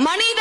மனித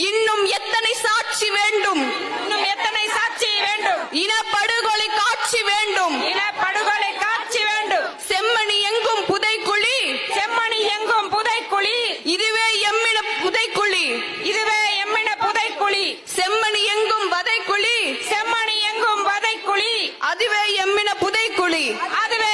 இன்னும் எத்தனை சாட்சி வேண்டும்? இன்னும் எத்தனை சாட்சி வேண்டும்? இன படுகொலை காட்சி வேண்டும். இன படுகொலை காட்சி வேண்டும். செம்மணி எங்கும் புதைக்குழி. செம்மணி எங்கும் புதைக்குழி. இதுவே எம்மின புதைக்குழி. இதுவே எம்மின புதைக்குழி. செம்மணி எங்கும் வதைக்குழி. செம்மணி எங்கும் வதைக்குழி. அதுவே எம்மின புதைக்குழி. அதுவே